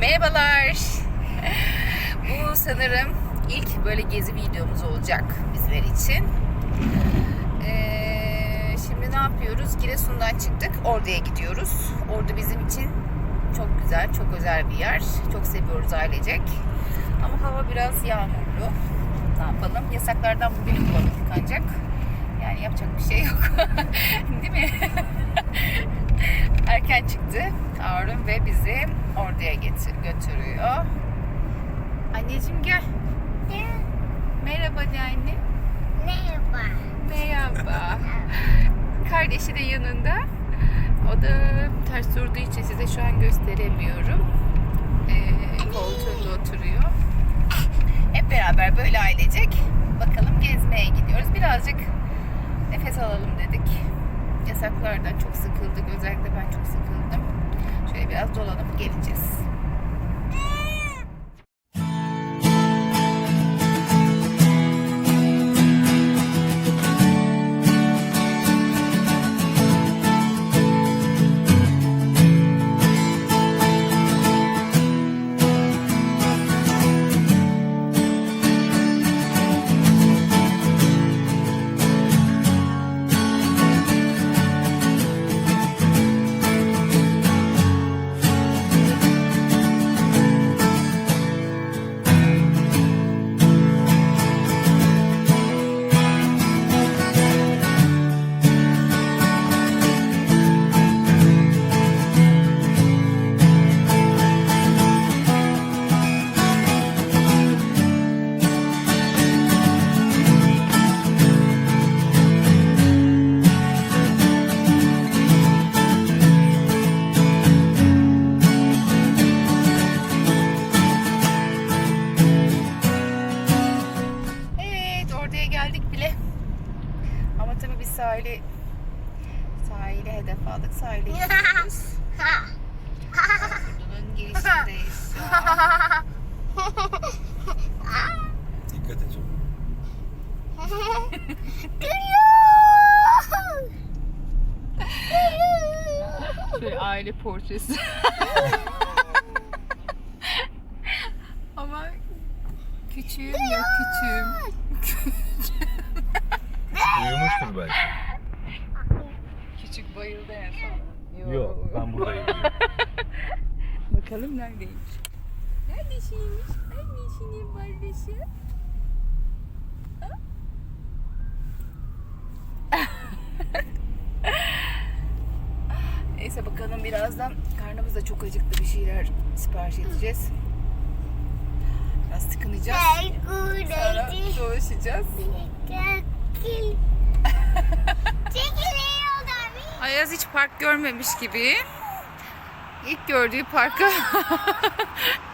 Merhabalar. Bu sanırım ilk böyle gezi videomuz olacak bizler için. Ee, şimdi ne yapıyoruz? Giresun'dan çıktık. Ordu'ya gidiyoruz. Ordu bizim için çok güzel, çok özel bir yer. Çok seviyoruz ailecek. Ama hava biraz yağmurlu. Ne yapalım? Yasaklardan bugünü bulabildik ancak. Yani yapacak bir şey yok. Değil mi? Erken çıktı Harun ve bizi orduya getir götürüyor. Anneciğim gel. Merhaba de anne. Merhaba. Merhaba. Kardeşi de yanında. O da ters durduğu için size şu an gösteremiyorum. Ee, koltuğunda oturuyor. Hep beraber böyle ailecek bakalım gezmeye gidiyoruz. Birazcık nefes alalım dedik. Yasaklardan çok sıkıldık. Özellikle ben çok sıkıldım. Şöyle biraz dolanıp geleceğiz. Hedef aldık. Sahile gidiyoruz. Bunun girişindeyiz şu an. Dikkat et. Şöyle aile portresi. Ama küçüğüm ya küçüğüm. Uyumuştur belki. Bayıldı en son. Yok ben buradayım. Bakalım neredeymiş. Neredesiymiş? Neredesinin kardeşi? Neyse bakalım birazdan karnımız da çok acıktı bir şeyler sipariş edeceğiz. Biraz tıkınacağız. Sonra dolaşacağız. Ayaz hiç park görmemiş gibi. İlk gördüğü parka.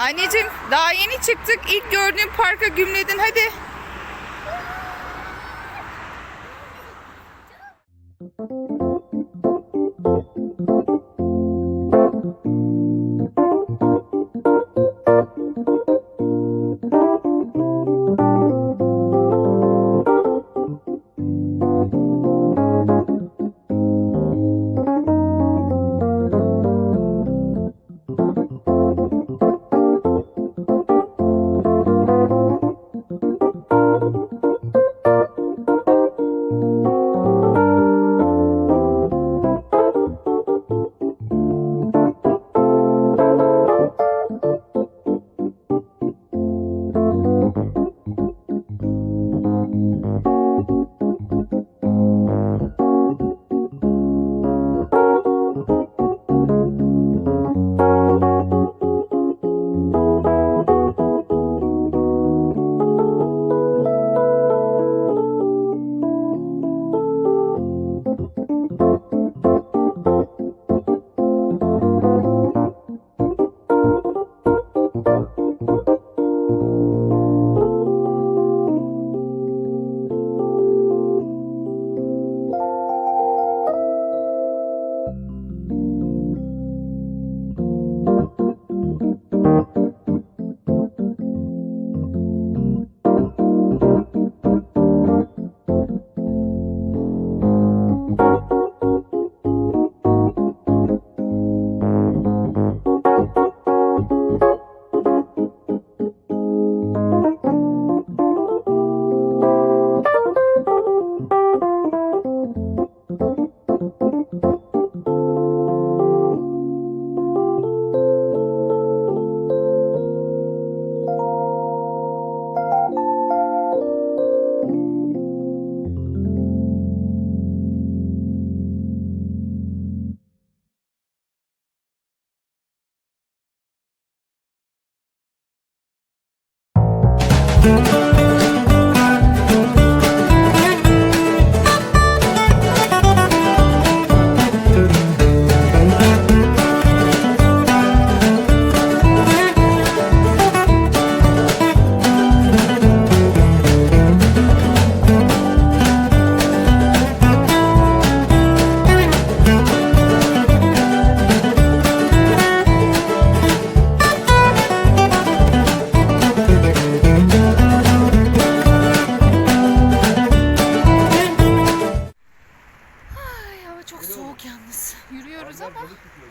Anneciğim daha yeni çıktık. İlk gördüğün parka gümledin hadi.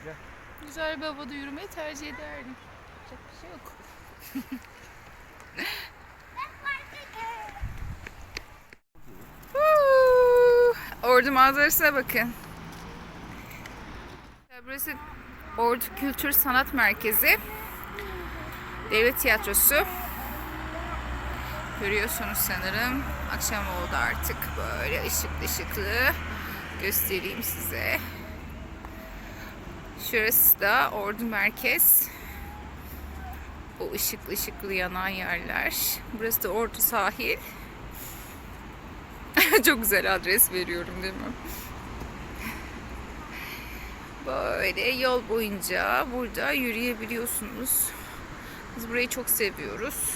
Ama güzel bir havada yürümeyi tercih ederdim. Yapacak bir şey yok. Ordu manzarasına bakın. Burası Ordu Kültür Sanat Merkezi. Devlet Tiyatrosu. Görüyorsunuz sanırım. Akşam oldu artık. Böyle ışıklı ışıklı. Göstereyim size. Şurası da Ordu Merkez. O ışıklı ışıklı yanan yerler. Burası da Ordu Sahil. Çok güzel adres veriyorum değil mi? Böyle yol boyunca burada yürüyebiliyorsunuz. Biz burayı çok seviyoruz.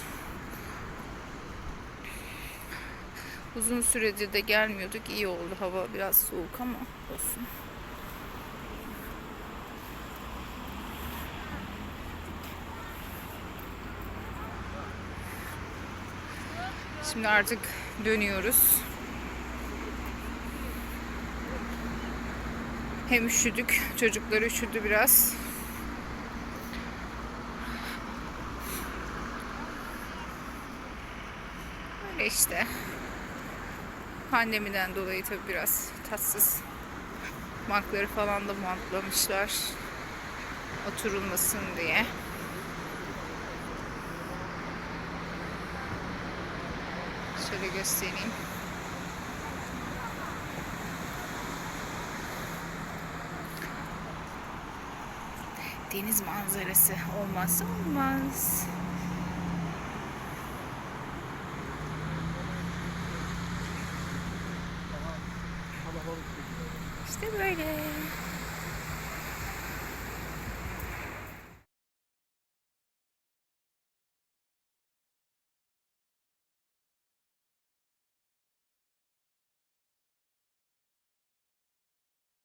Uzun süredir de gelmiyorduk. İyi oldu. Hava biraz soğuk ama olsun. Şimdi artık dönüyoruz. Hem üşüdük, çocuklar üşüdü biraz. Öyle işte. Pandemiden dolayı tabii biraz tatsız. Bankları falan da bantlamışlar. Oturulmasın diye. Şöyle göstereyim. Deniz manzarası olmazsa olmaz. İşte böyle.